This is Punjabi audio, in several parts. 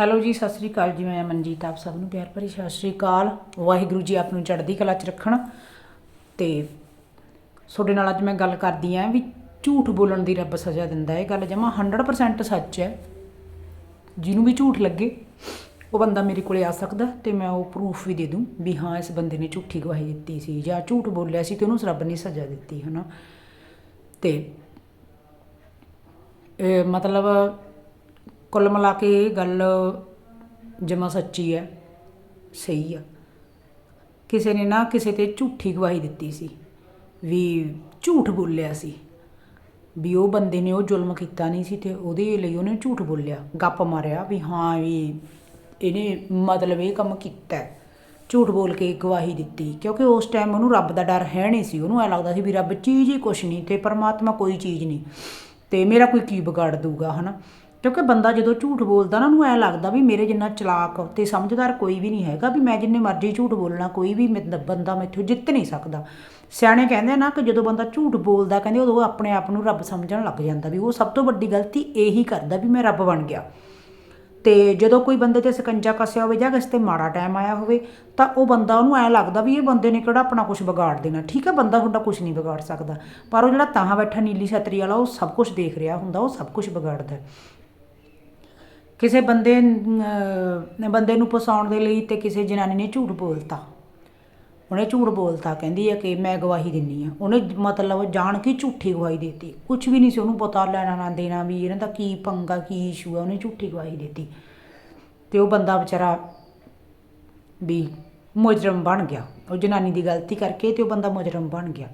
ਹੈਲੋ ਜੀ, ਸਤਿ ਸ੍ਰੀ ਅਕਾਲ ਜੀ, ਮੈਂ ਮਨਜੀਤ, ਆਪ ਸਭ ਨੂੰ ਪਿਆਰ ਭਰੀ ਸਤਿ ਸ੍ਰੀ ਅਕਾਲ। ਵਾਹਿਗੁਰੂ ਜੀ ਆਪ ਨੂੰ ਚੜ੍ਹਦੀ ਕਲਾ 'ਚ ਰੱਖਣ। ਤੇ ਤੁਹਾਡੇ ਨਾਲ ਅੱਜ ਮੈਂ ਗੱਲ ਕਰਦੀ ਆਂ ਵੀ ਝੂਠ ਬੋਲਣ ਦੀ ਰੱਬ ਸਜ਼ਾ ਦਿੰਦਾ ਹੈ। ਗੱਲ ਜਮਾ 100% ਸੱਚ ਹੈ। ਜਿਹਨੂੰ ਵੀ ਝੂਠ ਲੱਗੇ, ਉਹ ਬੰਦਾ ਮੇਰੇ ਕੋਲੇ ਆ ਸਕਦਾ ਤੇ ਮੈਂ ਉਹ ਪ੍ਰੂਫ ਵੀ ਦੇ ਦੂੰ ਵੀ ਹਾਂ, ਇਸ ਬੰਦੇ ਨੇ ਝੂਠੀ ਗਵਾਹੀ ਦਿੱਤੀ ਸੀ ਜਾਂ ਝੂਠ ਬੋਲਿਆ ਸੀ ਤੇ ਉਹਨੂੰ ਰੱਬ ਨੇ ਸਜ਼ਾ ਦਿੱਤੀ, ਹਨਾ? ਤੇ ਇਹ ਮਤਲਬ ਕੁੱਲ ਮਿਲਾ ਕੇ ਇਹ ਗੱਲ ਜਮਾ ਸੱਚੀ ਹੈ, ਸਹੀ ਆ। ਕਿਸੇ ਨੇ ਨਾ ਕਿਸੇ ਤੇ ਝੂਠੀ ਗਵਾਹੀ ਦਿੱਤੀ ਸੀ ਵੀ ਝੂਠ ਬੋਲਿਆ ਸੀ, ਵੀ ਉਹ ਬੰਦੇ ਨੇ ਉਹ ਜ਼ੁਲਮ ਕੀਤਾ ਨਹੀਂ ਸੀ ਤੇ ਉਹਦੇ ਲਈ ਉਹਨੇ ਝੂਠ ਬੋਲਿਆ, ਗੱਪ ਮਾਰਿਆ ਵੀ ਹਾਂ ਵੀ ਇਹਨੇ ਮਤਲਬ ਇਹ ਕੰਮ ਕੀਤਾ ਝੂਠ ਬੋਲ ਕੇ ਗਵਾਹੀ ਦਿੱਤੀ। ਕਿਉਂਕਿ ਉਸ ਟਾਈਮ ਉਹਨੂੰ ਰੱਬ ਦਾ ਡਰ ਹੈ ਨਹੀਂ ਸੀ, ਉਹਨੂੰ ਐ ਲੱਗਦਾ ਸੀ ਵੀ ਰੱਬ ਚੀਜ਼ ਹੀ ਕੁਛ ਨਹੀਂ ਤੇ ਪਰਮਾਤਮਾ ਕੋਈ ਚੀਜ਼ ਨਹੀਂ ਤੇ ਮੇਰਾ ਕੋਈ ਕੀ ਵਿਗਾੜ ਦੂਗਾ ਹਨਾ? ਕਿਉਂਕਿ ਬੰਦਾ ਜਦੋਂ ਝੂਠ ਬੋਲਦਾ ਨਾ, ਉਹਨੂੰ ਐ ਲੱਗਦਾ ਵੀ ਮੇਰੇ ਜਿੰਨਾ ਚਲਾਕ ਤੇ ਸਮਝਦਾਰ ਕੋਈ ਵੀ ਨਹੀਂ ਹੈਗਾ ਵੀ ਮੈਂ ਜਿੰਨੇ ਮਰਜ਼ੀ ਝੂਠ ਬੋਲਣਾ, ਕੋਈ ਵੀ ਮੈਥ- ਬੰਦਾ ਮੈਥੋਂ ਜਿੱਤ ਨਹੀਂ ਸਕਦਾ। ਸਿਆਣੇ ਕਹਿੰਦੇ ਨਾ ਕਿ ਜਦੋਂ ਬੰਦਾ ਝੂਠ ਬੋਲਦਾ, ਕਹਿੰਦੇ ਉਦੋਂ ਆਪਣੇ ਆਪ ਨੂੰ ਰੱਬ ਸਮਝਣ ਲੱਗ ਜਾਂਦਾ ਵੀ ਉਹ ਸਭ ਤੋਂ ਵੱਡੀ ਗਲਤੀ ਇਹੀ ਕਰਦਾ ਵੀ ਮੈਂ ਰੱਬ ਬਣ ਗਿਆ। ਤੇ ਜਦੋਂ ਕੋਈ ਬੰਦੇ ਤੇ ਸਕੰਜਾ ਕੱਸਿਆ ਹੋਵੇ ਜਾਂ ਕਿਸੇ ਤੇ ਮਾੜਾ ਟਾਈਮ ਆਇਆ ਹੋਵੇ, ਤਾਂ ਉਹ ਬੰਦਾ ਉਹਨੂੰ ਐ ਲੱਗਦਾ ਵੀ ਇਹ ਬੰਦੇ ਨੇ ਕਿਹੜਾ ਆਪਣਾ ਕੁਝ ਵਿਗਾੜ ਦੇਣਾ। ਠੀਕ ਹੈ ਬੰਦਾ ਤੁਹਾਡਾ ਕੁਝ ਨਹੀਂ ਵਿਗਾੜ ਸਕਦਾ, ਪਰ ਉਹ ਜਿਹੜਾ ਤਾਂ ਬੈਠਾ ਨੀਲੀ ਛਤਰੀ ਵਾਲਾ, ਉਹ ਸਭ ਕੁਝ ਦੇਖ ਰਿਹਾ ਹੁੰਦਾ, ਉਹ ਸਭ ਕੁਝ ਵਿਗਾੜਦਾ। ਕਿਸੇ ਬੰਦੇ ਅਹ, ਬੰਦੇ ਨੂੰ ਫਸਾਉਣ ਦੇ ਲਈ ਤੇ ਕਿਸੇ ਜਨਾਨੀ ਨੇ ਝੂਠ ਬੋਲਤਾ। ਉਹਨੇ ਝੂਠ ਬੋਲਤਾ ਕਹਿੰਦੀ ਹੈ ਕਿ ਮੈਂ ਗਵਾਹੀ ਦਿੰਨੀ ਆ। ਉਹਨੇ ਮਤਲਬ ਜਾਣ ਕੇ ਝੂਠੀ ਗਵਾਹੀ ਦਿੱਤੀ। ਕੁਝ ਵੀ ਨਹੀਂ ਸੀ ਉਹਨੂੰ ਪਤਾ ਲੈਣਾ ਨਾ ਦੇਣਾ ਵੀ ਇਹਨਾਂ ਦਾ ਕੀ ਪੰਗਾ ਕੀ ਇਸ਼ੂ ਆ ਉਹਨੇ ਝੂਠੀ ਗਵਾਹੀ ਦਿੱਤੀ। ਤੇ ਉਹ ਬੰਦਾ ਵਿਚਾਰਾ ਵੀ ਮੁਜਰਮ ਬਣ ਗਿਆ। ਉਹ ਜਨਾਨੀ ਦੀ ਗਲਤੀ ਕਰਕੇ ਤੇ ਉਹ ਬੰਦਾ ਮੁਜਰਮ ਬਣ ਗਿਆ।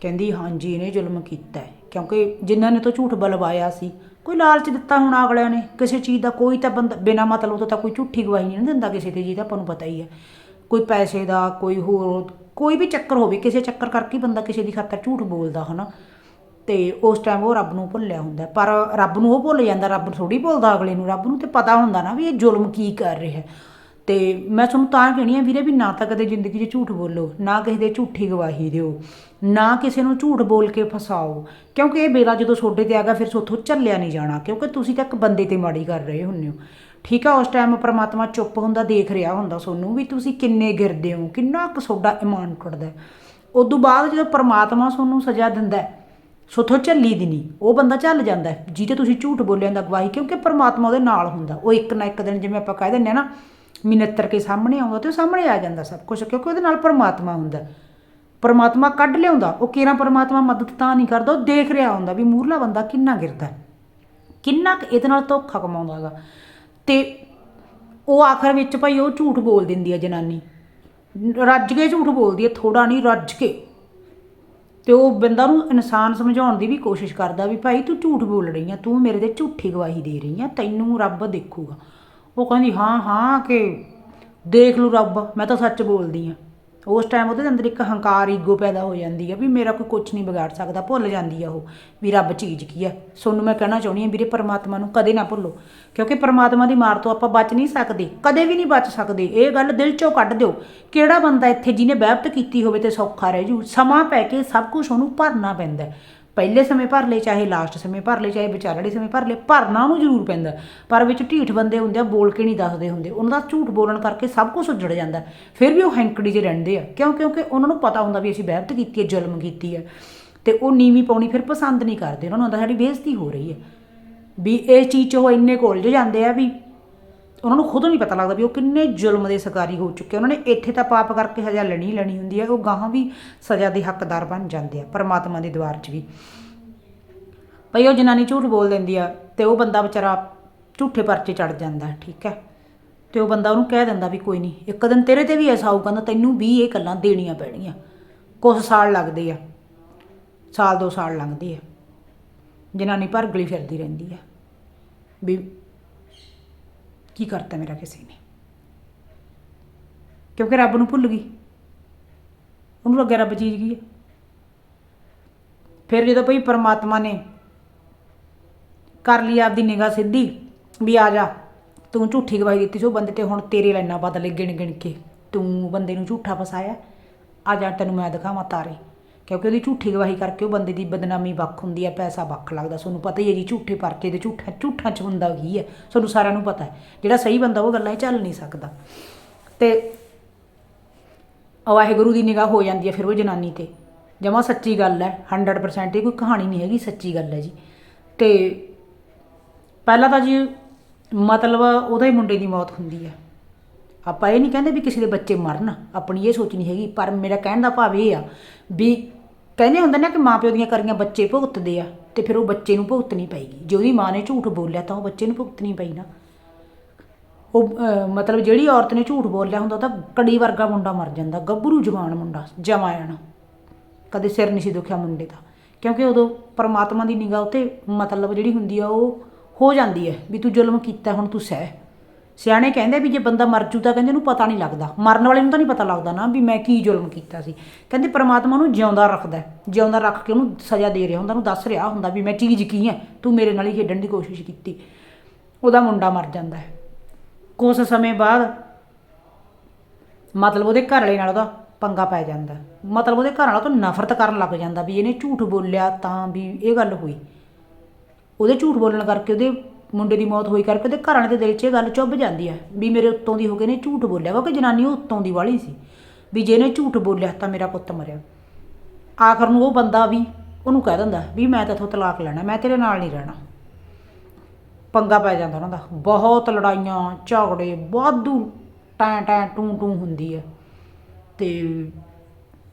ਕਹਿੰਦੀ ਹਾਂਜੀ ਇਹਨੇ ਜ਼ੁਲਮ ਕੀਤਾ ਹੈ। ਕਿਉਂਕਿ ਜਿਨ੍ਹਾਂ ਨੇ ਤਾਂ ਝੂਠ ਬਲਵਾਇਆ ਸੀ ਕੋਈ ਲਾਲਚ ਦਿੱਤਾ ਹੋਣਾ ਅਗਲਿਆਂ ਨੇ? ਕਿਸੇ ਚੀਜ਼ ਦਾ ਕੋਈ ਤਾਂ ਬੰਦਾ ਬਿਨਾ ਮਤਲਬ ਤੋਂ ਤਾਂ ਕੋਈ ਝੂਠੀ ਗਵਾਹੀ ਨਹੀਂ ਨਾ ਦਿੰਦਾ ਕਿਸੇ ਤੇ ਜਿਹਦਾ ਆਪਾਂ ਨੂੰ ਪਤਾ ਹੀ ਹੈ। ਕੋਈ ਪੈਸੇ ਦਾ, ਕੋਈ ਹੋਰ, ਕੋਈ ਵੀ ਚੱਕਰ ਹੋਵੇ, ਕਿਸੇ ਚੱਕਰ ਕਰਕੇ ਬੰਦਾ ਕਿਸੇ ਦੀ ਖਾਤਰ ਝੂਠ ਬੋਲਦਾ, ਹਨਾ? ਤੇ ਉਸ ਟਾਈਮ ਉਹ ਰੱਬ ਨੂੰ ਭੁੱਲਿਆ ਹੁੰਦਾ ਪਰ ਰੱਬ ਨੂੰ ਉਹ ਭੁੱਲ ਜਾਂਦਾ, ਰੱਬ ਥੋੜੀ ਭੁੱਲਦਾ ਅਗਲੇ ਨੂੰ। ਰੱਬ ਨੂੰ ਤੇ ਪਤਾ ਹੁੰਦਾ ਨਾ ਵੀ ਇਹ ਜ਼ੁਲਮ ਕੀ ਕਰ ਰਿਹਾ ਤੇ ਮੈਂ ਤੁਹਾਨੂੰ ਤਾਂ ਕਹਿਣੀ ਆ ਵੀਰੇ ਵੀ ਨਾ ਤਾਂ ਕਦੇ ਜ਼ਿੰਦਗੀ 'ਚ ਝੂਠ ਬੋਲੋ ਨਾ ਕਿਸੇ ਦੇ ਝੂਠੀ ਗਵਾਹੀ ਦਿਓ ਨਾ ਕਿਸੇ ਨੂੰ ਝੂਠ ਬੋਲ ਕੇ ਫਸਾਓ। ਕਿਉਂਕਿ ਇਹ ਬੇਲਾ ਜਦੋਂ ਤੁਹਾਡੇ ਤੇ ਆਗਾ ਫਿਰ ਸੋਥੋਂ ਝੱਲਿਆ ਨਹੀਂ ਜਾਣਾ ਕਿਉਂਕਿ ਤੁਸੀਂ ਤਾਂ ਇੱਕ ਬੰਦੇ ਤੇ ਮਾੜੀ ਕਰ ਰਹੇ ਹੁੰਦੇ ਹੋ। ਠੀਕ ਆ ਉਸ ਟਾਈਮ ਪ੍ਰਮਾਤਮਾ ਚੁੱਪ ਹੁੰਦਾ ਦੇਖ ਰਿਹਾ ਹੁੰਦਾ ਸੋਨੂੰ ਵੀ ਤੁਸੀਂ ਕਿੰਨੇ ਗਿਰਦੇ ਹੋ ਕਿੰਨਾ ਕੁ ਤੁਹਾਡਾ ਇਮਾਨ ਟੁੱਟਦਾ ਉਸ ਤੋਂ ਬਾਅਦ ਜਦੋਂ ਪ੍ਰਮਾਤਮਾ ਤੁਹਾਨੂੰ ਸਜ਼ਾ ਦਿੰਦਾ ਹੈ, ਸੋਥੋਂ ਝੱਲੀ ਦੀ ਨਹੀਂ ਉਹ ਬੰਦਾ ਝੱਲ ਜਾਂਦਾ ਜਿਹਦੇ ਤੁਸੀਂ ਝੂਠ ਬੋਲਿਆ ਦਾ ਗਵਾਹੀ ਕਿਉਂਕਿ ਪ੍ਰਮਾਤਮਾ ਉਹਦੇ ਨਾਲ ਹੁੰਦਾ ਉਹ ਇੱਕ ਨਾ ਇੱਕ ਦਿਨ ਜਿਵੇਂ ਆਪਾਂ ਕਹਿ ਦਿੰਦੇ ਆ ਨਾ ਮਿਨੱਤਰ ਕੇ ਸਾਹਮਣੇ ਆਉਂਦਾ ਤੇ ਉਹ ਸਾਹਮਣੇ ਆ ਜਾਂਦਾ ਸਭ ਕੁਝ ਕਿਉਂਕਿ ਉਹਦੇ ਨਾਲ ਪਰਮਾਤਮਾ ਹੁੰਦਾ। ਪਰਮਾਤਮਾ ਕੱਢ ਲਿਆਉਂਦਾ, ਉਹ ਕਿਹੜਾ ਪਰਮਾਤਮਾ ਮਦਦ ਤਾਂ ਨਹੀਂ ਕਰਦਾ, ਉਹ ਦੇਖ ਰਿਹਾ ਹੁੰਦਾ ਵੀ ਮੂਰਲਾ ਬੰਦਾ ਕਿੰਨਾ ਗਿਰਦਾ ਕਿੰਨਾ ਕੁ ਇਹਦੇ ਨਾਲ ਧੋਖਾ ਕਮਾਉਂਦਾ ਹੈਗਾ। ਤੇ ਉਹ ਆਖਰ ਵਿੱਚ ਭਾਈ ਉਹ ਝੂਠ ਬੋਲ ਦਿੰਦੀ ਹੈ ਜਨਾਨੀ। ਰੱਜ ਕੇ ਝੂਠ ਬੋਲਦੀ ਹੈ ਥੋੜਾ ਨਹੀਂ, ਰੱਜ ਕੇ। ਤੇ ਉਹ ਬੰਦਾ ਨੂੰ ਇਨਸਾਨ ਸਮਝਾਉਣ ਦੀ ਵੀ ਕੋਸ਼ਿਸ਼ ਕਰਦਾ ਵੀ ਭਾਈ ਤੂੰ ਝੂਠ ਬੋਲ ਰਹੀ ਆ, ਤੂੰ ਮੇਰੇ ਤੇ ਝੂਠੀ ਗਵਾਹੀ ਦੇ ਰਹੀ ਆ, ਤੈਨੂੰ ਰੱਬ ਦੇਖੂਗਾ। ਉਹ ਕਹਿੰਦੀ, ਹਾਂ ਹਾਂ ਕਿ ਦੇਖ ਲੂ ਰੱਬ, ਮੈਂ ਤਾਂ ਸੱਚ ਬੋਲਦੀ ਆ ਉਸ ਟਾਈਮ ਉਹਦੇ ਅੰਦਰ ਇੱਕ ਹੰਕਾਰ ਈਗੋ ਪੈਦਾ ਹੋ ਜਾਂਦੀ ਆ ਵੀ ਮੇਰਾ ਕੋਈ ਕੁਝ ਨਹੀਂ ਵਿਗਾੜ ਸਕਦਾ, ਭੁੱਲ ਜਾਂਦੀ ਆ ਉਹ ਵੀ ਰੱਬ ਚੀਜ਼ ਕੀ ਆ। ਸੋਨੂੰ ਮੈਂ ਕਹਿਣਾ ਚਾਹੁੰਦੀ ਆ ਵੀਰੇ ਪਰਮਾਤਮਾ ਨੂੰ ਕਦੇ ਨਾ ਭੁੱਲੋ, ਕਿਉਂਕਿ ਪਰਮਾਤਮਾ ਦੀ ਮਾਰ ਤੋਂ ਆਪਾਂ ਬਚ ਨਹੀਂ ਸਕਦੇ, ਕਦੇ ਵੀ ਨਹੀਂ ਬਚ ਸਕਦੇ। ਇਹ ਗੱਲ ਦਿਲ ਚੋਂ ਕੱਢ ਦਿਓ। ਕਿਹੜਾ ਬੰਦਾ ਇੱਥੇ ਜਿਹਨੇ ਬਹਿਬਤ ਕੀਤੀ ਹੋਵੇ ਤੇ ਸੌਖਾ ਰਹਿ ਜੂ, ਸਮਾਂ ਪੈ ਕੇ ਸਭ ਕੁਝ ਉਹਨੂੰ ਭਰਨਾ ਪੈਂਦਾ ਪਹਿਲੇ ਸਮੇਂ ਭਰ ਲਏ, ਚਾਹੇ ਲਾਸਟ ਸਮੇਂ ਭਰ ਲਏ, ਚਾਹੇ ਵਿਚਾਲੜੇ ਸਮੇਂ ਭਰ ਲਏ, ਭਰਨਾ ਉਹਨੂੰ ਜ਼ਰੂਰ ਪੈਂਦਾ। ਪਰ ਵਿੱਚ ਢੀਠ ਬੰਦੇ ਹੁੰਦੇ ਆ, ਬੋਲ ਕੇ ਨਹੀਂ ਦੱਸਦੇ ਹੁੰਦੇ। ਉਹਨਾਂ ਦਾ ਝੂਠ ਬੋਲਣ ਕਰਕੇ ਸਭ ਕੁਝ ਉੱਜੜ ਜਾਂਦਾ। ਫਿਰ ਵੀ ਉਹ ਹੈਂਕੜੀ 'ਚ ਰਹਿੰਦੇ ਆ। ਕਿਉਂ? ਕਿਉਂਕਿ ਉਹਨਾਂ ਨੂੰ ਪਤਾ ਹੁੰਦਾ ਵੀ ਅਸੀਂ ਬਹਿਬਤ ਕੀਤੀ ਹੈ, ਜ਼ੁਲਮ ਕੀਤੀ ਹੈ। ਤੇ ਉਹ ਨੀਵੀਂ ਪਾਉਣੀ ਫਿਰ ਪਸੰਦ ਨਹੀਂ ਕਰਦੇ। ਉਹਨਾਂ ਨੂੰ ਹੁੰਦਾ ਸਾਡੀ ਬੇਇੱਜ਼ਤੀ ਹੋ ਰਹੀ ਹੈ। ਵੀ ਇਹ ਚੀਜ਼ 'ਚ ਉਹ ਇੰਨੇ ਕੋਲਜ ਜਾਂਦੇ ਆ ਵੀ ਉਹਨਾਂ ਨੂੰ ਖੁਦ ਨਹੀਂ ਪਤਾ ਲੱਗਦਾ ਵੀ ਉਹ ਕਿੰਨੇ ਜ਼ੁਲਮ ਦੇ ਸ਼ਿਕਾਰੀ ਹੋ ਚੁੱਕੇ ਉਹਨਾਂ ਨੇ ਇੱਥੇ ਤਾਂ ਪਾਪ ਕਰਕੇ ਸਜ਼ਾ ਲੈਣੀ ਲੈਣੀ ਹੁੰਦੀ ਹੈ, ਉਹ ਗਾਹਾਂ ਵੀ ਸਜ਼ਾ ਦੇ ਹੱਕਦਾਰ ਬਣ ਜਾਂਦੇ ਆ, ਪਰਮਾਤਮਾ ਦੇ ਦਵਾਰ 'ਚ ਵੀ। ਭਈ ਉਹ ਜਨਾਨੀ ਝੂਠ ਬੋਲ ਦਿੰਦੀ ਆ ਤੇ ਉਹ ਬੰਦਾ ਵਿਚਾਰਾ ਝੂਠੇ ਪਰਚੇ ਚੜ ਜਾਂਦਾ, ਠੀਕ ਹੈ? ਤੇ ਉਹ ਬੰਦਾ ਉਹਨੂੰ ਕਹਿ ਦਿੰਦਾ ਵੀ ਕੋਈ ਨਹੀਂ, ਇੱਕ ਦਿਨ ਤੇਰੇ ਤੇ ਵੀ ਐਸਾ ਆਊਗਾ ਨਾ, ਤੈਨੂੰ ਵੀ ਇਹ ਗੱਲਾਂ ਦੇਣੀਆਂ ਪੈਣੀਆਂ। ਕੁਝ ਸਾਲ ਲੱਗਦੇ ਆ, ਸਾਲ ਦੋ ਸਾਲ ਲੰਘਦੇ ਆ। ਜਨਾਨੀ ਭਰਗਲੀ ਫਿਰਦੀ ਰਹਿੰਦੀ ਆ। ਵੀ ਕੀ ਕਰਤਾ ਮੇਰਾ ਕਿਸੇ ਨੇ? ਕਿਉਂਕਿ ਰੱਬ ਨੂੰ ਭੁੱਲ ਗਈ। ਉਹਨੂੰ ਲੱਗਿਆ ਰੱਬ ਚੀਜ਼ ਕੀ ਹੈ ਫਿਰ ਜਦੋਂ ਭਈ ਪਰਮਾਤਮਾ ਨੇ ਕਰ ਲਈ ਆਪਦੀ ਨਿਗਾਹ ਸਿੱਧੀ, ਵੀ ਆ ਜਾ, ਤੂੰ ਝੂਠੀ ਗਵਾਹੀ ਦਿੱਤੀ ਸੀ, ਉਹ ਬੰਦੇ ਤੇ ਹੁਣ ਤੇਰੇ ਲਾਈਨਾਂ ਬਦਲੇ ਗਿਣ ਗਿਣ ਕੇ। ਤੂੰ ਬੰਦੇ ਨੂੰ ਝੂਠਾ ਫਸਾਇਆ, ਆ ਜਾ ਤੈਨੂੰ ਮੈਂ ਦਿਖਾਵਾਂ ਤਾਰੇ। ਕਿਉਂਕਿ ਉਹਦੀ ਝੂਠੀ ਗਵਾਹੀ ਕਰਕੇ ਉਹ ਬੰਦੇ ਦੀ ਬਦਨਾਮੀ ਵੱਖ ਹੁੰਦੀ ਹੈ, ਪੈਸਾ ਵੱਖ ਲੱਗਦਾ। ਤੁਹਾਨੂੰ ਪਤਾ ਹੀ ਹੈ ਜੀ, ਝੂਠੇ ਪਰਚੇ ਦੇ ਝੂਠਾ ਝੂਠਾਂ 'ਚ ਹੁੰਦਾ ਕੀ ਹੈ? ਤੁਹਾਨੂੰ ਸਾਰਿਆਂ ਨੂੰ ਪਤਾ ਹੈ। ਜਿਹੜਾ ਸਹੀ ਬੰਦਾ ਉਹ ਗੱਲਾਂ 'ਚ ਚੱਲ ਨਹੀਂ ਸਕਦਾ। ਤੇ ਵਾਹਿਗੁਰੂ ਦੀ ਨਿਗਾਹ ਹੋ ਜਾਂਦੀ ਹੈ ਫਿਰ ਉਹ ਜਨਾਨੀ ਤੇ। ਜਮਾ ਸੱਚੀ ਗੱਲ ਹੈ 100% ਇਹ ਕੋਈ ਕਹਾਣੀ ਨਹੀਂ ਹੈਗੀ, ਸੱਚੀ ਗੱਲ ਹੈ ਜੀ। ਤੇ ਪਹਿਲਾਂ ਤਾਂ ਜੀ ਮਤਲਬ ਉਹਦੇ ਮੁੰਡੇ ਦੀ ਮੌਤ ਹੁੰਦੀ ਹੈ। ਆਪਾਂ ਇਹ ਨਹੀਂ ਕਹਿੰਦੇ ਵੀ ਕਿਸੇ ਦੇ ਬੱਚੇ ਮਰਨ। ਆਪਣੀ ਇਹ ਸੋਚ ਨਹੀਂ ਹੈਗੀ, ਪਰ ਮੇਰਾ ਕਹਿਣ ਦਾ ਭਾਵ ਇਹ ਆ ਵੀ ਕਹਿੰਦੇ ਹੁੰਦੇ ਨੇ ਕਿ ਮਾਪਿਓ ਦੀਆਂ ਕਰੀਆਂ ਬੱਚੇ ਭੁਗਤਦੇ ਆ ਤੇ ਫਿਰ ਉਹ ਬੱਚੇ ਨੂੰ ਭੁਗਤਣੀ ਪਏਗੀ। ਜੇ ਉਹਦੀ ਮਾਂ ਨੇ ਝੂਠ ਬੋਲਿਆ ਤਾਂ ਉਹ ਬੱਚੇ ਨੂੰ ਭੁਗਤਣੀ ਪਈ ਨਾ। ਉਹ ਅਹ, ਮਤਲਬ ਜਿਹੜੀ ਔਰਤ ਨੇ ਝੂਠ ਬੋਲਿਆ ਹੁੰਦਾ ਤਾਂ ਕੜੀ ਵਰਗਾ ਮੁੰਡਾ ਮਰ ਜਾਂਦਾ ਗੱਭਰੂ ਜਵਾਨ ਮੁੰਡਾ ਜਮਾਇਣ ਕਦੇ ਸਿਰ ਨਹੀਂ ਸੀ ਦੁਖਿਆ ਮੁੰਡੇ ਦਾ। ਕਿਉਂਕਿ ਉਦੋਂ ਪਰਮਾਤਮਾ ਦੀ ਨਿਗਾਹ ਉਤੇ ਮਤਲਬ ਜਿਹੜੀ ਹੁੰਦੀ ਆ ਉਹ ਹੋ ਜਾਂਦੀ ਹੈ ਵੀ ਤੂੰ ਜ਼ੁਲਮ ਕੀਤਾ ਹੁਣ ਤੂੰ ਸਹਿ। ਸਿਆਣੇ ਕਹਿੰਦੇ ਵੀ ਜੇ ਬੰਦਾ ਮਰ ਜੂ ਤਾਂ ਕਹਿੰਦੇ ਉਹਨੂੰ ਪਤਾ ਨਹੀਂ ਲੱਗਦਾ। ਮਰਨ ਵਾਲੇ ਨੂੰ ਤਾਂ ਨਹੀਂ ਪਤਾ ਲੱਗਦਾ ਨਾ ਵੀ ਮੈਂ ਕੀ ਜ਼ੁਲਮ ਕੀਤਾ ਸੀ। ਕਹਿੰਦੇ ਪਰਮਾਤਮਾ ਨੂੰ ਜਿਉਂਦਾ ਰੱਖਦਾ ਹੈ। ਜਿਉਂਦਾ ਰੱਖ ਕੇ ਉਹਨੂੰ ਸਜ਼ਾ ਦੇ ਰਿਹਾ ਹੁੰਦਾ, ਉਹਨੂੰ ਦੱਸ ਰਿਹਾ ਹੁੰਦਾ ਵੀ ਮੈਂ ਚੀਜ਼ ਕੀ ਹੈ, ਤੂੰ ਮੇਰੇ ਨਾਲ ਹੀ ਖੇਡਣ ਦੀ ਕੋਸ਼ਿਸ਼ ਕੀਤੀ। ਉਹਦਾ ਮੁੰਡਾ ਮਰ ਜਾਂਦਾ ਹੈ। ਕੁਝ ਸਮੇਂ ਬਾਅਦ ਮਤਲਬ ਉਹਦੇ ਘਰ ਵਾਲੇ ਨਾਲ ਉਹਦਾ ਪੰਗਾ ਪੈ ਜਾਂਦਾ ਮਤਲਬ ਉਹਦੇ ਘਰ ਵਾਲਾ ਤੋਂ ਨਫ਼ਰਤ ਕਰਨ ਲੱਗ ਜਾਂਦਾ ਵੀ ਇਹਨੇ ਝੂਠ ਬੋਲਿਆ ਤਾਂ ਵੀ ਇਹ ਗੱਲ ਹੋਈ। ਉਹਦੇ ਝੂਠ ਬੋਲਣ ਕਰਕੇ ਉਹਦੇ ਮੁੰਡੇ ਦੀ ਮੌਤ ਹੋਈ ਕਰਕੇ ਉਹਦੇ ਘਰ ਵਾਲੇ ਦੇ ਦਿਲ 'ਚ ਇਹ ਗੱਲ ਚੁੱਭ ਜਾਂਦੀ ਹੈ ਵੀ ਮੇਰੇ ਉੱਤੋਂ ਦੀ ਹੋ ਕੇ ਨੇ ਝੂਠ ਬੋਲਿਆ ਕਿਉਂਕਿ ਜਨਾਨੀ ਉਹ ਉੱਤੋਂ ਦੀ ਵਾਲੀ ਸੀ। ਵੀ ਜੇ ਇਹਨੇ ਝੂਠ ਬੋਲਿਆ ਤਾਂ ਮੇਰਾ ਪੁੱਤ ਮਰਿਆ। ਆਖਰ ਨੂੰ ਉਹ ਬੰਦਾ ਵੀ ਉਹਨੂੰ ਕਹਿ ਦਿੰਦਾ ਵੀ ਮੈਂ ਤੇਥੋਂ ਤਲਾਕ ਲੈਣਾ, ਮੈਂ ਤੇਰੇ ਨਾਲ ਨਹੀਂ ਰਹਿਣਾ। ਪੰਗਾ ਪੈ ਜਾਂਦਾ ਉਹਨਾਂ ਦਾ। ਬਹੁਤ ਲੜਾਈਆਂ, ਝਗੜੇ, ਵਾਧੂ ਟੈਂ ਟੈਂ ਟੂੰ ਟੂੰ ਹੁੰਦੀ ਹੈ ਤੇ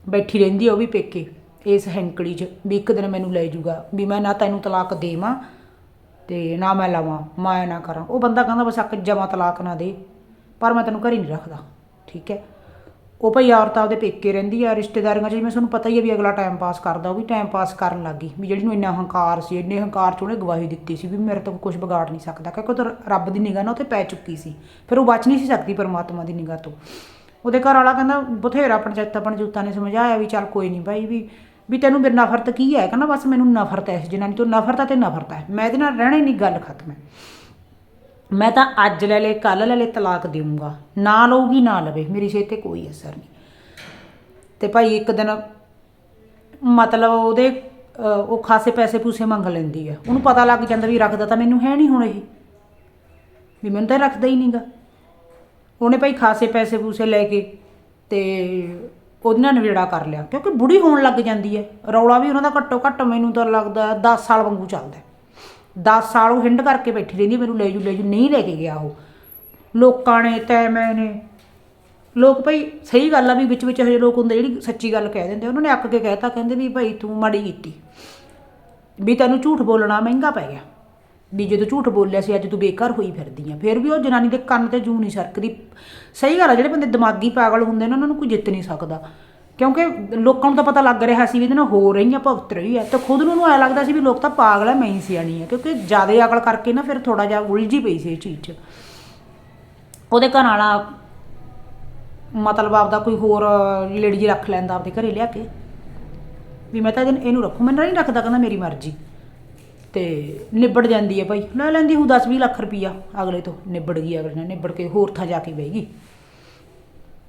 ਬੈਠੀ ਰਹਿੰਦੀ ਆ ਉਹ ਵੀ ਪੇਕੇ, ਇਸ ਹੈਂਕੜੀ 'ਚ ਵੀ ਇੱਕ ਦਿਨ ਮੈਨੂੰ ਲੈ ਜਾਊਗਾ, ਵੀ ਮੈਂ ਨਾ ਤੈਨੂੰ ਤਲਾਕ ਦੇਵਾਂ ਤੇ ਨਾ ਮੈਂ ਲਵਾਂ, ਮੈਂ ਨਾ ਕਰਾਂ। ਉਹ ਬੰਦਾ ਕਹਿੰਦਾ ਬਸ ਅੱਕ ਜਮਾ ਤਲਾਕ ਨਾ ਦੇ, ਪਰ ਮੈਂ ਤੈਨੂੰ ਘਰ ਹੀ ਨਹੀਂ ਰੱਖਦਾ, ਠੀਕ ਹੈ? ਉਹ ਭਈ ਔਰਤ ਆਪਦੇ ਪੇਕੇ ਰਹਿੰਦੀ ਆ, ਰਿਸ਼ਤੇਦਾਰੀਆਂ 'ਚ, ਜਿਵੇਂ ਤੁਹਾਨੂੰ ਪਤਾ ਹੀ ਹੈ ਵੀ ਅਗਲਾ ਟਾਈਮ ਪਾਸ ਕਰਦਾ, ਉਹ ਵੀ ਟਾਈਮ ਪਾਸ ਕਰਨ ਲੱਗ ਗਈ। ਵੀ ਜਿਹੜੀ ਨੂੰ ਇੰਨਾ ਹੰਕਾਰ ਸੀ, ਇੰਨੇ ਹੰਕਾਰ 'ਚ ਉਹਨੇ ਗਵਾਹੀ ਦਿੱਤੀ ਸੀ ਵੀ ਮੇਰੇ ਤੋਂ ਕੁਝ ਵਿਗਾੜ ਨਹੀਂ ਸਕਦਾ, ਕਿਉਂਕਿ ਉਹ ਰੱਬ ਦੀ ਨਿਗਾਹ ਨਾਲ ਉੱਥੇ ਪੈ ਚੁੱਕੀ ਸੀ। ਫਿਰ ਉਹ ਬਚ ਨਹੀਂ ਸੀ ਸਕਦੀ ਪਰਮਾਤਮਾ ਦੀ ਨਿਗਾਹ ਤੋਂ। ਉਹਦੇ ਘਰ ਵਾਲਾ ਕਹਿੰਦਾ, ਬਥੇਰਾ ਪੰਚਾਇਤਾਂ ਪੰਜੂਤਾਂ ਨੇ ਸਮਝਾਇਆ ਵੀ ਚੱਲ ਕੋਈ ਨਹੀਂ ਭਾਈ ਵੀ ਵੀ ਤੈਨੂੰ ਮੇਰੇ ਨਫ਼ਰਤ ਕੀ ਹੈ? ਕਹਿੰਦਾ ਬਸ ਮੈਨੂੰ ਨਫ਼ਰਤ ਹੈ ਇਸ ਜਨਾਨੀ ਤੋਂ, ਨਫ਼ਰਤ ਹੈ ਤੇ ਨਫ਼ਰਤ ਹੈ ਮੈਂ ਇਹਦੇ ਨਾਲ ਰਹਿਣਾ ਹੀ ਨਹੀਂ, ਗੱਲ ਖਤਮ ਹੈ। ਮੈਂ ਤਾਂ ਅੱਜ ਲੈ ਲੈ ਕੱਲ ਲੈ ਲੈ ਤਲਾਕ ਦੇਵਾਂਗਾ ਨਾ ਲਊਗੀ, ਨਾ ਲਵੇ। ਮੇਰੀ ਸਿਹਤ ਤੇ ਕੋਈ ਅਸਰ ਨਹੀਂ। ਤੇ ਭਾਈ ਇੱਕ ਦਿਨ ਮਤਲਬ ਉਹਦੇ ਉਹ ਖਾਸੇ ਪੈਸੇ ਪੂਸੇ ਮੰਗ ਲੈਂਦੀ ਹੈ ਉਹਨੂੰ ਪਤਾ ਲੱਗ ਜਾਂਦਾ ਵੀ ਰੱਖਦਾ ਤਾਂ ਮੈਨੂੰ ਹੈ ਨਹੀਂ ਹੁਣ ਇਹ। ਵੀ ਮੈਨੂੰ ਤਾਂ ਰੱਖਦਾ ਹੀ ਨਹੀਂਗਾ ਉਹਨੇ ਭਾਈ ਖਾਸੇ ਪੈਸੇ ਪੂਸੇ ਲੈ ਕੇ ਤੇ ਉਹਦੇ ਨਾਲ ਨਵੇੜਾ ਕਰ ਲਿਆ, ਕਿਉਂਕਿ ਬੁੜੀ ਹੋਣ ਲੱਗ ਜਾਂਦੀ ਹੈ ਰੌਲਾ ਵੀ ਉਹਨਾਂ ਦਾ ਘੱਟੋ ਘੱਟ ਮੈਨੂੰ ਤਾਂ ਲੱਗਦਾ 10 ਸਾਲ ਵਾਂਗੂ ਚੱਲਦਾ 10 ਸਾਲ ਉਹ ਹਿੰਡ ਕਰਕੇ ਬੈਠੀ ਰਹਿੰਦੀ ਮੈਨੂੰ ਲੈ ਜੂ ਲੈ ਜੂ, ਨਹੀਂ ਲੈ ਕੇ ਗਿਆ ਉਹ। ਲੋਕਾਂ ਨੇ ਤੈ ਮੈਂ ਨੇ। ਲੋਕ ਭਾਈ ਸਹੀ ਗੱਲ ਆ ਵੀ ਵਿੱਚ ਵਿੱਚ ਹਜੇ ਲੋਕ ਹੁੰਦੇ ਜਿਹੜੀ ਸੱਚੀ ਗੱਲ ਕਹਿ ਦਿੰਦੇ ਉਹਨਾਂ ਨੇ ਅੱਕ ਕੇ ਕਹਿਤਾ ਕਹਿੰਦੇ ਵੀ ਭਾਈ ਤੂੰ ਮਾੜੀ ਕੀਤੀ। ਵੀ ਤੈਨੂੰ ਝੂਠ ਬੋਲਣਾ ਮਹਿੰਗਾ ਪੈ ਗਿਆ। ਵੀ ਜਦੋਂ ਝੂਠ ਬੋਲਿਆ ਸੀ, ਅੱਜ ਤੂੰ ਬੇਕਾਰ ਹੋਈ ਫਿਰਦੀ ਆ। ਫਿਰ ਵੀ ਉਹ ਜਨਾਨੀ ਦੇ ਕੰਨ ਤੇ ਜੂ ਨਹੀਂ ਸਰਕਦੀ। ਸਹੀ ਗੱਲ ਆ, ਜਿਹੜੇ ਬੰਦੇ ਦਿਮਾਗੀ ਪਾਗਲ ਹੁੰਦੇ ਨੇ, ਉਹਨਾਂ ਨੂੰ ਕੋਈ ਜਿੱਤ ਨਹੀਂ ਸਕਦਾ। ਕਿਉਂਕਿ ਲੋਕਾਂ ਨੂੰ ਤਾਂ ਪਤਾ ਲੱਗ ਰਿਹਾ ਸੀ ਵੀ ਇਹਦੇ ਨਾਲ ਹੋ ਰਹੀ ਆ ਭੁਗਤ ਰਹੀ ਆ। ਤੇ ਖੁਦ ਨੂੰ ਉਹਨੂੰ ਐ ਲੱਗਦਾ ਸੀ ਵੀ ਲੋਕ ਤਾਂ ਪਾਗਲ ਆ, ਮੈਂ ਹੀ ਸਿਆਣੀ ਆ। ਕਿਉਂਕਿ ਜ਼ਿਆਦਾ ਅਕਲ ਕਰਕੇ ਨਾ ਫਿਰ ਥੋੜਾ ਜਿਹਾ ਉਲਝੀ ਪਈ ਸੀ ਇਹ ਚੀਜ਼ 'ਚ। ਉਹਦੇ ਘਰ ਵਾਲਾ ਮਤਲਬ ਆਪਦਾ ਕੋਈ ਹੋਰ ਲੇਡੀ ਰੱਖ ਲੈਂਦਾ ਆਪਦੇ ਘਰੇ ਲਿਆ ਕੇ। ਵੀ ਮੈਂ ਤਾਂ ਇਹਨੂੰ ਇਹਨੂੰ ਰੱਖੂ, ਮੈਂ ਨਹੀਂ ਰੱਖਦਾ, ਕਹਿੰਦਾ ਮੇਰੀ ਮਰਜ਼ੀ। ਤੇ ਨਿਬੜ ਜਾਂਦੀ ਹੈ ਭਾਈ। ਲੈ ਲੈਂਦੀ ਹੂੰ 10 20 ਲੱਖ ਰੁਪਈਆ ਅਗਲੇ ਤੋਂ। ਨਿਬੜ ਗਈ ਅਗਲੇ ਨਾਲ ਨਿਬੜ ਕੇ ਹੋਰ ਥਾਂ ਜਾ ਕੇ ਬਹਿ ਗਈ।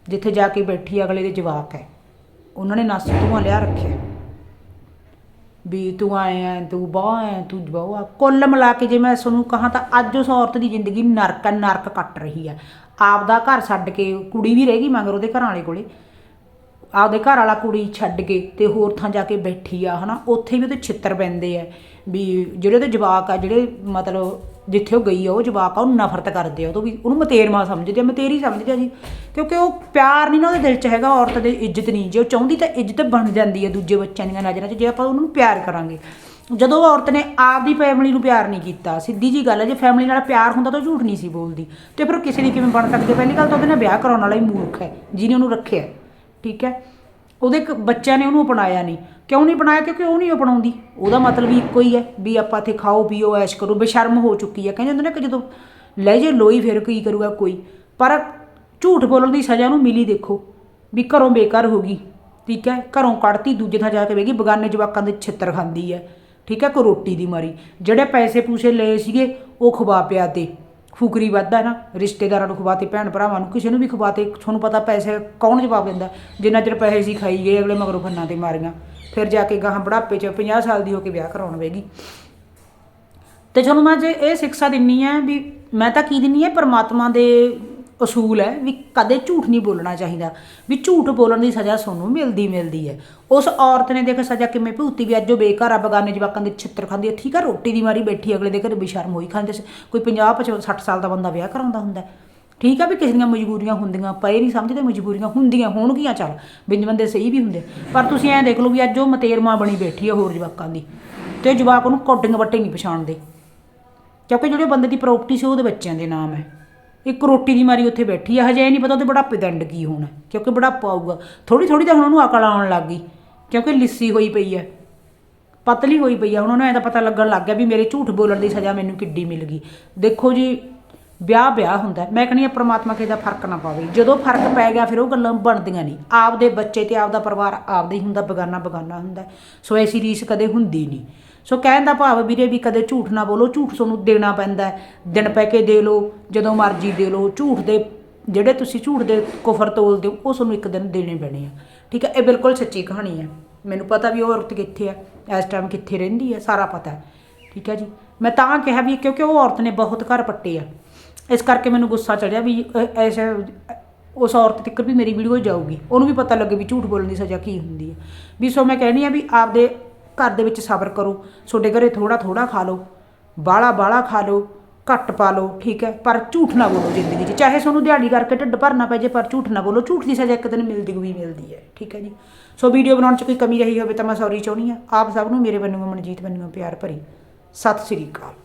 ਜਿੱਥੇ ਜਾ ਕੇ ਬੈਠੀ ਅਗਲੇ ਦੇ ਜਵਾਕ ਹੈ। ਉਹਨਾਂ ਨੇ ਨਸ ਧੂਆਂ ਲਿਆ ਰੱਖਿਆ। ਵੀ ਤੂੰ ਆਏ ਆ ਤੂੰ ਬਾਹ ਹੈ ਤੂੰ ਬਾਹ ਆ। ਕੁੱਲ ਮਿਲਾ ਕੇ ਜੇ ਮੈਂ ਤੁਹਾਨੂੰ ਕਹਾਂ ਤਾਂ ਅੱਜ ਉਸ ਔਰਤ ਦੀ ਜ਼ਿੰਦਗੀ ਨਰਕ ਹੈ, ਨਰਕ ਕੱਟ ਰਹੀ ਹੈ। ਆਪਦਾ ਘਰ ਛੱਡ ਕੇ ਕੁੜੀ ਵੀ ਰਹਿ ਗਈ ਮਗਰ ਉਹਦੇ ਘਰਾਂ ਵਾਲੇ ਕੋਲੇ। ਆਪਦੇ ਘਰ ਵਾਲਾ ਕੁੜੀ ਛੱਡ ਕੇ ਤੇ ਹੋਰ ਥਾਂ ਜਾ ਕੇ ਬੈਠੀ ਆ, ਹਨਾ? ਉੱਥੇ ਵੀ ਉਹਦੇ ਛਿੱਤਰ ਪੈਂਦੇ ਆ ਵੀ ਜਿਹੜੇ ਉਹਦੇ ਜਵਾਕ ਆ, ਜਿਹੜੇ ਮਤਲਬ ਜਿੱਥੇ ਉਹ ਗਈ ਆ, ਉਹ ਜਵਾਕ ਆ ਉਹ ਨਫ਼ਰਤ ਕਰਦੇ ਆ। ਉਹ ਤੋਂ ਵੀ ਉਹਨੂੰ ਮਤੇਰਮਾ ਸਮਝਦੇ ਆ, ਮਤੇਰੀ ਸਮਝਦੇ ਆ ਜੀ। ਕਿਉਂਕਿ ਉਹ ਪਿਆਰ ਨਹੀਂ ਨਾ ਉਹਦੇ ਦਿਲ 'ਚ ਹੈਗਾ, ਔਰਤ ਦੀ ਇੱਜ਼ਤ ਨਹੀਂ ਜੇ ਉਹ ਚਾਹੁੰਦੀ ਤਾਂ ਇੱਜ਼ਤ ਬਣ ਜਾਂਦੀ ਹੈ ਦੂਜੇ ਬੱਚਿਆਂ ਦੀਆਂ ਨਜ਼ਰਾਂ 'ਚ, ਜੇ ਆਪਾਂ ਉਹਨਾਂ ਨੂੰ ਪਿਆਰ ਕਰਾਂਗੇ। ਜਦੋਂ ਉਹ ਔਰਤ ਨੇ ਆਪਦੀ ਫੈਮਿਲੀ ਨੂੰ ਪਿਆਰ ਨਹੀਂ ਕੀਤਾ, ਸਿੱਧੀ ਜੀ ਗੱਲ ਹੈ ਜੇ ਫੈਮਿਲੀ ਨਾਲ ਪਿਆਰ ਹੁੰਦਾ ਤਾਂ ਉਹ ਝੂਠ ਨਹੀਂ ਸੀ ਬੋਲਦੀ। ਤੇ ਫਿਰ ਉਹ ਕਿਸੇ ਦੀ ਕਿਵੇਂ ਬਣ ਸਕਦੀ ਪਹਿਲੀ ਗੱਲ ਤਾਂ ਉਹਦੇ ਨਾਲ ਵਿਆਹ ਕਰਾਉਣ ਵਾਲਾ ਹੀ ਮੂਰਖ ਹੈ, ਜਿਹਨੇ ਉਹਨੂੰ ਰੱਖਿਆ। ਠੀਕ ਹੈ? ਉਹਦੇ ਇੱਕ ਬੱਚਿਆਂ ਨੇ ਉਹਨੂੰ ਅਪਣਾਇਆ ਨਹੀਂ। ਕਿਉਂ ਨਹੀਂ ਬਣਾਇਆ ਕਿਉਂਕਿ ਉਹ ਨਹੀਂ ਅਪਣਾਉਂਦੀ। ਉਹਦਾ ਮਤਲਬ ਵੀ ਇੱਕੋ ਹੀ ਹੈ ਵੀ ਆਪਾਂ ਇੱਥੇ ਖਾਓ, ਪੀਓ, ਐਸ਼ ਕਰੋ, ਬੇਸ਼ਰਮ ਹੋ ਚੁੱਕੀ ਹੈ। ਕਹਿੰਦੇ ਹੁੰਦੇ ਨੇ ਕਿ ਜਦੋਂ ਲੈ ਜੇ ਲੋਈ ਫਿਰ ਕੀ ਕਰੂਗਾ ਕੋਈ? ਪਰ ਝੂਠ ਬੋਲਣ ਦੀ ਸਜ਼ਾ ਉਹਨੂੰ ਮਿਲੀ ਦੇਖੋ ਵੀ ਘਰੋਂ ਬੇਕਾਰ ਹੋ ਗਈ। ਠੀਕ ਹੈ? ਘਰੋਂ ਕੱਢਤੀ, ਦੂਜੇ ਥਾਂ ਜਾ ਕੇ ਬਹਿ ਗਈ, ਬਗਾਨੇ ਜਵਾਕਾਂ ਦੇ ਛਿੱਤਰ ਖਾਂਦੀ ਹੈ। ਠੀਕ ਹੈ? ਕੋਈ ਰੋਟੀ ਦੀ ਮਾਰੀ। ਜਿਹੜੇ ਪੈਸੇ ਪੂਸੇ ਲਏ ਸੀਗੇ, ਉਹ ਖਵਾ ਪਿਆ ਤੇ। ਫੁਕਰੀ ਵੱਧਦਾ ਨਾ, ਰਿਸ਼ਤੇਦਾਰਾਂ ਨੂੰ ਖਵਾਤੇ, ਭੈਣ ਭਰਾਵਾਂ ਨੂੰ, ਕਿਸੇ ਨੂੰ ਵੀ ਖਵਾਤੇ, ਤੁਹਾਨੂੰ ਪਤਾ ਪੈਸੇ ਕੌਣ ਜਵਾਬ ਦਿੰਦਾ? ਜਿੰਨਾ ਚਿਰ ਪੈਸੇ ਸੀ ਖਾਈ ਗਏ, ਅਗਲੇ ਮਗਰੋਂ ਫੰਨਾਂ ਤੇ ਮਾਰੀਆਂ। ਫਿਰ ਜਾ ਕੇ ਗਾਹਾਂ ਬੁਢਾਪੇ 'ਚ 50 ਸਾਲ ਦੀ ਹੋ ਕੇ ਵਿਆਹ ਕਰਾਉਣ ਵੇਗੀ ਤੇ ਤੁਹਾਨੂੰ ਮੈਂ ਜੇ ਇਹ ਸਿੱਖਿਆ ਦਿੰਨੀ ਆ ਵੀ ਮੈਂ ਤਾਂ ਕੀ ਦਿੰਨੀ ਆ, ਪਰਮਾਤਮਾ ਦੇ ਅਸੂਲ ਹੈ ਵੀ ਕਦੇ ਝੂਠ ਨਹੀਂ ਬੋਲਣਾ ਚਾਹੀਦਾ। ਵੀ ਝੂਠ ਬੋਲਣ ਦੀ ਸਜ਼ਾ ਤੁਹਾਨੂੰ ਮਿਲਦੀ ਮਿਲਦੀ ਹੈ। ਉਸ ਔਰਤ ਨੇ ਦੇਖ ਸਜ਼ਾ ਕਿਵੇਂ ਭੁਗਤੀ ਵੀ ਅੱਜ ਉਹ ਬੇਘਰ ਆ, ਬਗਾਨੇ ਜਵਾਕਾਂ ਦੇ ਛਿੱਤਰ ਖਾਂਦੀ ਹੈ ਠੀਕ ਆ, ਰੋਟੀ ਦੀ ਮਾਰੀ ਬੈਠੀ, ਅਗਲੇ ਦੇ ਘਰੇ ਬੇਸ਼ਰਮ ਹੋਈ ਖਾਂਦੇ ਸੀ। ਕੋਈ 50 55 60 ਸਾਲ ਦਾ ਬੰਦਾ ਵਿਆਹ ਕਰਾਉਂਦਾ ਹੁੰਦਾ ਠੀਕ ਆ ਵੀ ਕਿਸੇ ਦੀਆਂ ਮਜਬੂਰੀਆਂ ਹੁੰਦੀਆਂ, ਪਏ ਨਹੀਂ ਸਮਝਦੇ, ਮਜਬੂਰੀਆਂ ਹੁੰਦੀਆਂ ਹੋਣਗੀਆਂ, ਚੱਲ ਬਿੰਜ ਬੰਦੇ ਸਹੀ ਵੀ ਹੁੰਦੇ। ਪਰ ਤੁਸੀਂ ਐਂ ਦੇਖ ਲਓ ਵੀ ਅੱਜ ਉਹ ਮਤੇਰਮਾ ਬਣੀ ਬੈਠੀ ਆ ਹੋਰ ਜਵਾਕਾਂ ਦੀ। ਤੇ ਜਵਾਕ ਉਹਨੂੰ ਕੋਟਿੰਗ ਵੱਟੇ ਨਹੀਂ ਪਛਾਣਦੇ। ਕਿਉਂਕਿ ਜਿਹੜੇ ਬੰਦੇ ਦੀ ਪ੍ਰਾਪਰਟੀ ਸੀ, ਉਹਦੇ ਬੱਚਿਆਂ ਦੇ ਨਾਮ ਹੈ। ਇੱਕ ਰੋਟੀ ਦੀ ਮਾਰੀ ਉੱਥੇ ਬੈਠੀ ਆ, ਹਜੇ ਇਹ ਨਹੀਂ ਪਤਾ ਉਹਦੇ ਬੁਢਾਪੇ ਦਾ ਐਂਡ ਕੀ ਹੋਣਾ, ਕਿਉਂਕਿ ਬੁਢਾਪਾ ਆਊਗਾ। ਥੋੜੀ ਥੋੜੀ ਤਾਂ ਹੁਣ ਉਹਨੂੰ ਅਕਲ ਆਉਣ ਲੱਗ ਗਈ, ਕਿਉਂਕਿ ਲਿੱਸੀ ਹੋਈ ਪਈ ਹੈ ਪਤਲੀ ਹੋਈ ਪਈ ਆ। ਹੁਣ ਉਹਨੂੰ ਐਂ ਤਾਂ ਪਤਾ ਲੱਗਣ ਲੱਗ ਗਿਆ ਵੀ ਮੇਰੇ ਝੂਠ ਬੋਲਣ ਦੀ ਸਜ਼ਾ ਮੈਨੂੰ ਕਿੱਡੀ ਮਿਲ ਗਈ। ਦੇਖੋ ਜੀ, ਵਿਆਹ ਵਿਆਹ ਹੁੰਦਾ ਮੈਂ ਕਹਿੰਦੀ ਆ ਪ੍ਰਮਾਤਮਾ ਕਿਸੇ ਦਾ ਫ਼ਰਕ ਨਾ ਪਾਵੇ। ਜਦੋਂ ਫ਼ਰਕ ਪੈ ਗਿਆ, ਫਿਰ ਉਹ ਗੱਲਾਂ ਬਣਦੀਆਂ ਨਹੀਂ। ਆਪਦੇ ਬੱਚੇ ਤੇ ਆਪਦਾ ਪਰਿਵਾਰ ਆਪਦਾ ਹੀ ਹੁੰਦਾ, ਬਗਾਨਾ ਬਗਾਨਾ ਹੁੰਦਾ ਸੋ ਐਸੀ ਰੀਸ ਕਦੇ ਹੁੰਦੀ ਨਹੀਂ। ਸੋ ਕਹਿਣ ਦਾ ਭਾਵ ਵੀਰੇ ਵੀ ਕਦੇ ਝੂਠ ਨਾ ਬੋਲੋ, ਝੂਠ ਤੁਹਾਨੂੰ ਦੇਣਾ ਪੈਂਦਾ ਹੈ। ਦਿਨ ਪੈ ਕੇ ਦੇ ਲਓ, ਜਦੋਂ ਮਰਜ਼ੀ ਦੇ ਲਓ। ਝੂਠ ਦੇ, ਜਿਹੜੇ ਤੁਸੀਂ ਝੂਠ ਦੇ ਕੁਫਰ ਤੋਲਦੇ ਹੋ, ਉਹ ਤੁਹਾਨੂੰ ਇੱਕ ਦਿਨ ਦੇਣੇ ਪੈਣੇ ਆ। ਠੀਕ ਹੈ? ਇਹ ਬਿਲਕੁਲ ਸੱਚੀ ਕਹਾਣੀ ਹੈ। ਮੈਨੂੰ ਪਤਾ ਵੀ ਉਹ ਔਰਤ ਕਿੱਥੇ ਆ ਇਸ ਟਾਈਮ ਕਿੱਥੇ ਰਹਿੰਦੀ ਹੈ, ਸਾਰਾ ਪਤਾ ਹੈ। ਠੀਕ ਹੈ ਜੀ? ਮੈਂ ਤਾਂ ਕਿਹਾ ਵੀ ਕਿਉਂਕਿ ਉਹ ਔਰਤ ਨੇ ਬਹੁਤ ਘਰ ਪੱਟੇ ਆ। ਇਸ ਕਰਕੇ ਮੈਨੂੰ ਗੁੱਸਾ ਚੜਿਆ ਵੀ ਅ- ਉਸ ਔਰਤ ਤੱਕ ਵੀ ਮੇਰੀ ਵੀਡੀਓ ਜਾਊਗੀ। ਉਹਨੂੰ ਵੀ ਪਤਾ ਲੱਗੇ ਵੀ ਝੂਠ ਬੋਲਣ ਦੀ ਸਜ਼ਾ ਕੀ ਹੁੰਦੀ ਹੈ। ਵੀ ਸੋ ਮੈਂ ਕਹਿਣੀ ਆ ਵੀ ਆਪਦੇ ਘਰ ਦੇ ਵਿੱਚ ਸਬਰ ਕਰੋ। ਤੁਹਾਡੇ ਘਰੇ ਥੋੜਾ ਥੋੜਾ ਖਾ ਲਓ। ਬਾਲਾ ਬਾਲਾ ਖਾ ਲਓ। ਘੱਟ ਪਾ ਲਓ, ਠੀਕ ਹੈ? ਪਰ ਝੂਠ ਨਾ ਬੋਲੋ ਜ਼ਿੰਦਗੀ 'ਚ। ਚਾਹੇ ਤੁਹਾਨੂੰ ਦਿਹਾੜੀ ਕਰਕੇ ਢਿੱਡ ਭਰਨਾ ਪੈ ਜੇ, ਪਰ ਝੂਠ ਨਾ ਬੋਲੋ। ਝੂਠ ਦੀ ਸਜ਼ਾ ਇੱਕ ਦਿਨ ਮਿਲਦੀ ਵੀ ਮਿਲਦੀ ਹੈ, ਠੀਕ ਹੈ ਜੀ? ਸੋ ਵੀਡੀਓ ਬਣਾਉਣ 'ਚ ਕੋਈ ਕਮੀ ਰਹੀ ਹੋਵੇ ਤਾਂ ਮੈਂ ਸੌਰੀ ਚਾਹੁੰਦੀ ਆ ਆਪ ਸਭ ਨੂੰ, ਮੇਰੇ ਵੱਲੋਂ ਮਨਜੀਤ ਵੱਲੋਂ ਪਿਆਰ ਭਰੀ। ਸਤਿ ਸ੍ਰੀ ਅਕਾਲ।